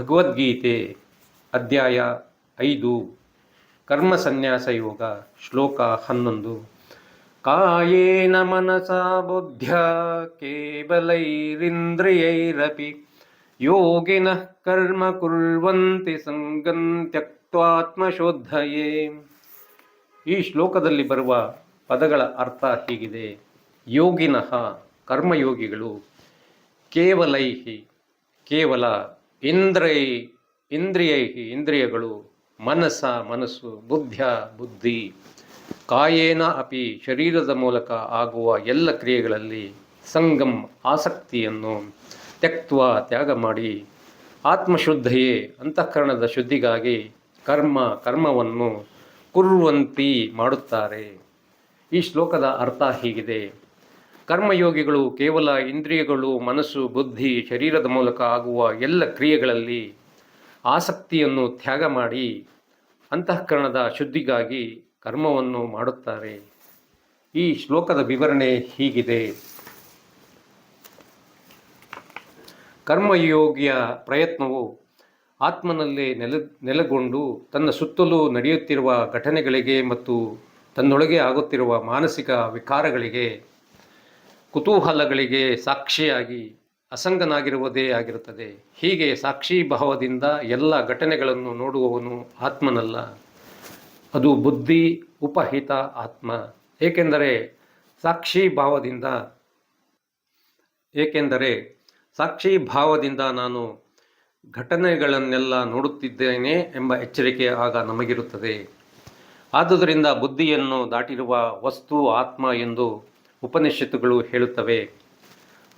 ಭಗವದ್ಗೀತೆ ಅಧ್ಯಾಯ ಐದು. ಕರ್ಮ ಸನ್ಯಾಸ ಯೋಗ, ಶ್ಲೋಕ ಹನ್ನೊಂದು. ಕಾಯೇನ ಮನಸ ಬುದ್ಧ್ಯ, ಕೇವಲೈರಿಂದ್ರಿಯೈರಪಿ. ಯೋಗಿನ ಕರ್ಮ ಕುರ್ವಂತಿ ಸಂಗಂ ತ್ಯಕ್ತ್ವಾತ್ಮಶೋದ್ಧಯೇ. ಈ ಶ್ಲೋಕದಲ್ಲಿ ಬರುವ ಪದಗಳ ಅರ್ಥ ಹೀಗಿದೆ. ಯೋಗಿನಃ ಕರ್ಮಯೋಗಿಗಳು ಕೇವಲೈಹಿ, ಕೇವಲ ಇಂದ್ರೈ ಇಂದ್ರಿಯೈ ಇಂದ್ರಿಯಗಳು ಮನಸ ಮನಸ್ಸು ಬುದ್ಧ ಬುದ್ಧಿ, ಕಾಯೇನ ಅಪಿ ಶರೀರದ ಮೂಲಕ ಆಗುವ ಎಲ್ಲ ಕ್ರಿಯೆಗಳಲ್ಲಿ ಸಂಗಮ್ ಆಸಕ್ತಿಯನ್ನು ತ್ಯಕ್ತ್ವ ತ್ಯಾಗ ಮಾಡಿ ಆತ್ಮಶುದ್ಧಯೇ ಅಂತಃಕರಣದ ಶುದ್ಧಿಗಾಗಿ ಕರ್ಮ, ಕರ್ಮವನ್ನು ಕುರುವಂತಿ ಮಾಡುತ್ತಾರೆ. ಈ ಶ್ಲೋಕದ ಅರ್ಥ ಹೀಗಿದೆ. ಕರ್ಮಯೋಗಿಗಳು ಕೇವಲ ಇಂದ್ರಿಯಗಳು, ಮನಸ್ಸು, ಬುದ್ಧಿ, ಶರೀರದ ಮೂಲಕ ಆಗುವ ಎಲ್ಲ ಕ್ರಿಯೆಗಳಲ್ಲಿ ಆಸಕ್ತಿಯನ್ನು ತ್ಯಾಗ ಮಾಡಿ ಅಂತಃಕರಣದ ಶುದ್ಧಿಗಾಗಿ ಕರ್ಮವನ್ನು ಮಾಡುತ್ತಾರೆ. ಈ ಶ್ಲೋಕದ ವಿವರಣೆ ಹೀಗಿದೆ. ಕರ್ಮಯೋಗಿಯ ಪ್ರಯತ್ನವು ಆತ್ಮನಲ್ಲೇ ನೆಲೆ, ನೆಲೆಗೊಂಡು ತನ್ನ ಸುತ್ತಲೂ ನಡೆಯುತ್ತಿರುವ ಘಟನೆಗಳಿಗೆ ಮತ್ತು ತನ್ನೊಳಗೆ ಆಗುತ್ತಿರುವ ಮಾನಸಿಕ ವಿಕಾರಗಳಿಗೆ ಕುತೂಹಲಗಳಿಗೆ ಸಾಕ್ಷಿಯಾಗಿ ಅಸಂಗನಾಗಿರುವುದೇ ಆಗಿರುತ್ತದೆ. ಹೀಗೆ ಸಾಕ್ಷಿ ಭಾವದಿಂದ ಎಲ್ಲ ಘಟನೆಗಳನ್ನು ನೋಡುವವನು ಆತ್ಮನಲ್ಲ. ಅದು ಬುದ್ಧಿ ಉಪಹಿತ ಆತ್ಮ. ಏಕೆಂದರೆ ಸಾಕ್ಷಿ ಭಾವದಿಂದ, ಏಕೆಂದರೆ ಸಾಕ್ಷಿ ಭಾವದಿಂದ ನಾನು ಘಟನೆಗಳನ್ನೆಲ್ಲ ನೋಡುತ್ತಿದ್ದೇನೆ ಎಂಬ ಎಚ್ಚರಿಕೆ ಆಗ ನಮಗಿರುತ್ತದೆ. ಆದುದರಿಂದ ಬುದ್ಧಿಯನ್ನು ದಾಟಿರುವ ವಸ್ತು ಆತ್ಮ ಎಂದು ಉಪನಿಷತ್ತುಗಳು ಹೇಳುತ್ತವೆ,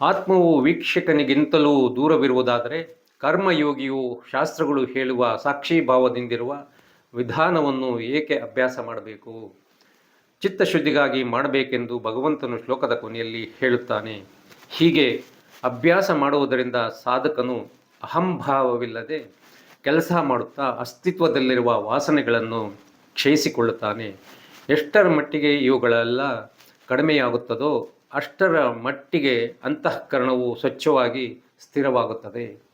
ಆತ್ಮವು ವೀಕ್ಷಕನಿಗಿಂತಲೂ ದೂರವಿರುವುದಾದರೆ ಕರ್ಮಯೋಗಿಯು ಶಾಸ್ತ್ರಗಳು ಹೇಳುವ ಸಾಕ್ಷಿ ಭಾವದಿಂದಿರುವ ವಿಧಾನವನ್ನು ಏಕೆ ಅಭ್ಯಾಸ ಮಾಡಬೇಕು? ಚಿತ್ತಶುದ್ಧಿಗಾಗಿ ಮಾಡಬೇಕೆಂದು ಭಗವಂತನು ಶ್ಲೋಕದ ಕೊನೆಯಲ್ಲಿ ಹೇಳುತ್ತಾನೆ, ಹೀಗೆ ಅಭ್ಯಾಸ ಮಾಡುವುದರಿಂದ ಸಾಧಕನು ಅಹಂಭಾವವಿಲ್ಲದೆ ಕೆಲಸ ಮಾಡುತ್ತಾ ಅಸ್ತಿತ್ವದಲ್ಲಿರುವ ವಾಸನೆಗಳನ್ನು ಕ್ಷಯಿಸಿಕೊಳ್ಳುತ್ತಾನೆ. ಎಷ್ಟರ ಮಟ್ಟಿಗೆ ಇವುಗಳೆಲ್ಲ ಕಡಿಮೆಯಾಗುತ್ತದೋ ಅಷ್ಟರ ಮಟ್ಟಿಗೆ ಅಂತಃಕರಣವು ಸ್ವಚ್ಛವಾಗಿ ಸ್ಥಿರವಾಗುತ್ತದೆ.